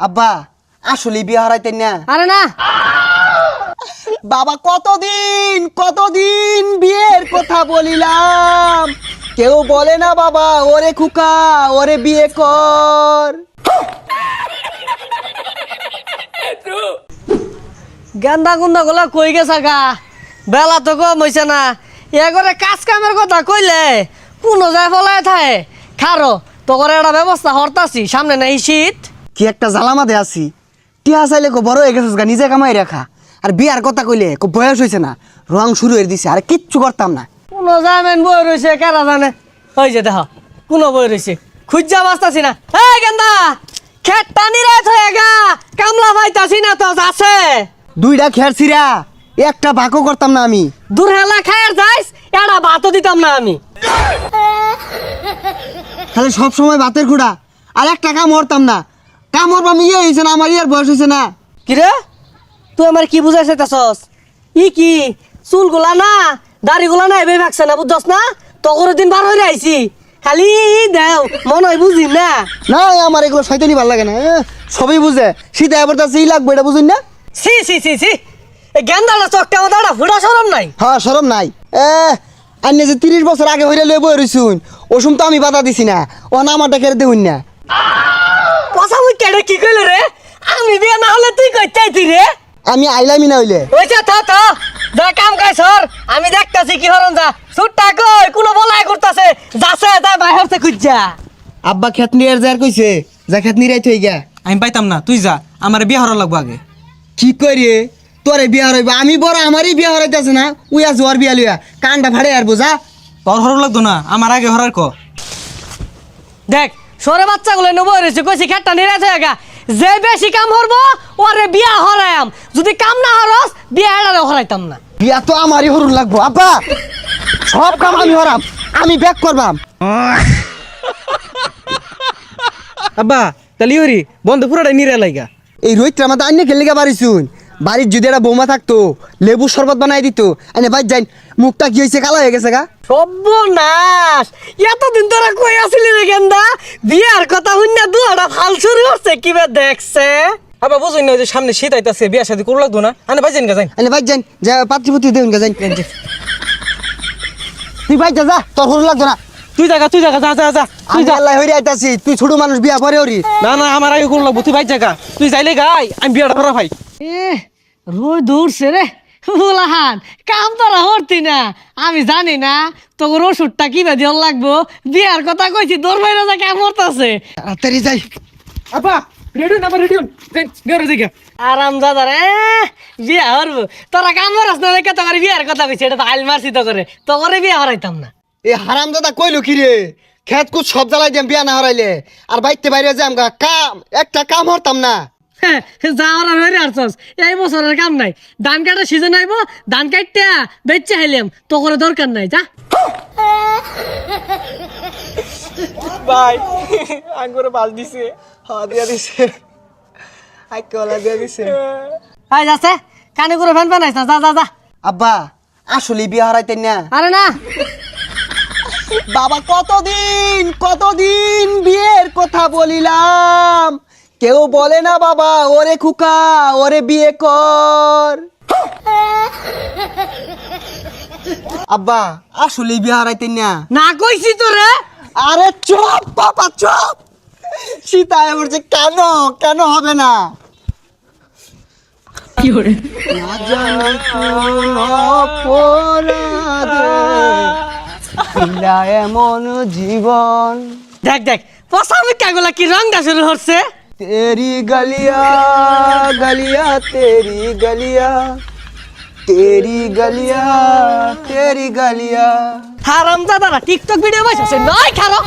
আব্বা আসলে বিয়ে হারাইতেন না। আরে না। বাবা কতদিন কতদিন বিয়ের কথা বলিলাম? কেউ বলে না বাবা ওরে খুকা ওরে বিয়ে কর। গেন্দা গুন্দা গুলা কই গেছা গা? বেলা তো কম হইছে না। এ করে কাজ কামের কথা কইলে কোনো যায় ফলায় থাকে খারো তো করে একটা ব্যবস্থা হরতাছি সামনে নাই শীত। কি একটা জ্বালামাতে আছি। টিয়া চাইলে কো বড় হয়ে গেছিস গা নিজে কামাই রাখা। আর বিয়ার কথা কইলে কো বয়স হয়েছে না রং শুরু হয়ে দিছে আর কিচ্ছু করতাম না। কোনো জামেন বই রয়েছে কেরা জানে? ওই যে দেখ কোনো বই রয়েছে খুঁজা বাঁচতাছি না। এই গেন্দা খেট টানি রাত হয়ে গা কামলা পাইতাছি না তো আছে দুইটা খের ছিরা একটা ভাকও করতাম না আমি। দূর হেলা খায়ের যাইস এটা ভাতও দিতাম না আমি। খালি সব সময় ভাতের খুঁড়া আর একটা কাম হরতাম না। কাম হরবাম ইয়ে হয়েছে না আমার ইয়ার বয়স হয়েছে না। কিরে তুই আমার কি বুঝাইছে তাছস? ই কি? চুলগুলা না দাড়িগুলা না এবে ভাগছে না বুঝছস না? তগর দিন বার হয়ে আইছি। খালি দেও মন হয় বুঝি না। না আমার এগুলো শয়তানি ভালো লাগে না সবই বুঝে। শীত এবার তার সেই লাগবে এটা বুঝুন না? সি সি সি সি গেন্দাটা চকটা আমাদের একটা ফুটা সরম নাই। হ্যাঁ সরম নাই। এ আন্নে যে তিরিশ বছর আগে হইলে লয়ে বই রইছুন ওসুম তো আমি বাধা দিছি না। ও না আমারটা কেড়ে দেউন না। কেডে কি কইল রে? আমি বিয়ে না হলে তুই কই চাইতি রে? আমি আইলামি না হইলে। ওইটা থা থা যা কাম কাজ সর। আমি দেখতাছি কি হরন যা। সুটটা কই? কোনো বলাই করতাছে। যাছে তাই বাইরে খুঁজা। আব্বা খেত নিয়ে যার কইছে যা খেত নিয়ে থই গা আমি পাইতাম না তুই যা। আমার বিয়ে হওয়ার লাগবো আগে। কি করি তোরে বিয়া হরাইবা। আমি বড় আমারই বিয়া হরাইতেছে না। উইয়া জোয়ার বিয়া লইয়া। কানটা ফাড়ে আর বোঝা তোর হর লাগতো না। আমার আগে হরার ক। দেখ সরে বাচ্চাগুলো নেব রয়েছে কইছি খেটটা নিরাজ হয়ে গা। যে বেশি কাম হরবো ওরে বিয়া হরায়াম। যদি কাম না হরস বিয়া হেডারে হরাইতাম না। বিয়া তো আমারই হরুন লাগবো আব্বা। সব কাম আমি হরাম আমি ব্যাক করবাম। আব্বা তাহলে ইউরি বন্ধু পুরাটাই নিরে লাইগা এই রোহিতটা আমাদের আন্য খেলে গা বাড়িছুন। বাড়ির যদি একটা বৌমা থাকতো লেবু শরবত বানাই দিত এনে বাইর যাই মুখটা কি হয়েছে কালো হয়ে গেছে গা? সর্বনাশ! এতদিন তোরা কই আসিলি রে গেন্দা? বিয়ার কথা হইনা দুয়াটা ফাল শুরু হচ্ছে কিবা দেখছে? আব্বা বুঝুন না যে সামনে শীত আইতাছে বিয়া শাদি করু লাগতো না। আনে বাইজেন গা যাই এনে বাইর যাই যা পাত্রপতি দেউন গা যাই তুই ভাই যা যা তোর লাগতো না। তুই জায়গা তুই জায়গা যা যা যা তুই আমি যা। আল্লাহ হইরে আইতাছি তুই ছোট মানুষ বিয়া পরে হরি। না না আমার আগে করু লাগবো তুই বাইর জায়গা তুই যাইলে গাই আমি বিয়াটা করা ভাই। এ রোজ দৌড়ছে রে। বুলাহান কাম তোরা হরতি না। আমি জানি না তোর ওষুধটা কিবা দিয়ে লাগবো। বিয়ার কথা কইছি দৌড় বাইরে যা কাম হরতাছে তাড়াতাড়ি যাই। আব্বা রেডি না রেডি বিয়ার দিকে। আরাম দাদা রে বিয়া হরবো। তোরা কাম হরাস না রেখে তোর বিয়ার কথা কইছি? এটা তো আইল মারছি তো করে। তো করে বিয়া হরাইতাম না। এ হারাম দাদা কইলো কি রে? খেত কুত সব জ্বালাই দিম বিয়া না হরাইলে। আর বাইতে বাইরে যাম গা। কাম একটা কাম হরতাম না। যাওয়ার আর হইরে আরছস এই বছরের কাম নাই। ধান কাটার সিজন আইব ধান কাটতে বেচে হাইলাম। তো করে দরকার নাই যা। ভাই আঙ্গুরে বাল দিছে। দিয়া দিছে। আইকলা দিয়া দিছে। হাই যাচ্ছে। কানে করে ফ্যান ফ্যান না যা যা যা। আব্বা আসলে বিয়া হারাইতেন না। আরে না। বাবা কতদিন কতদিন বিয়ের কথা বলিলাম? কেউ বলে না বাবা ওরে খুকা ওরে বিয়ে কর। আব্বা আসলে বিয়ে হারাইতেন না। না কইছি তো রে। আরে চপ বাবা চপ। সীতা বলছে কেন কেন হবে না? না জানি কোন অপরাধে ছিলা এমন জীবন। দেখ দেখ পসামি মিঠা কি রংটা শুরু হচ্ছে তেরি গলিয়া গলিয়া তেরি গলিয়া তেরি গলিয়া তেরি গলিয়া। হারাম দাদারা টিকটক ভিডিও বানাইছে নয় খারো।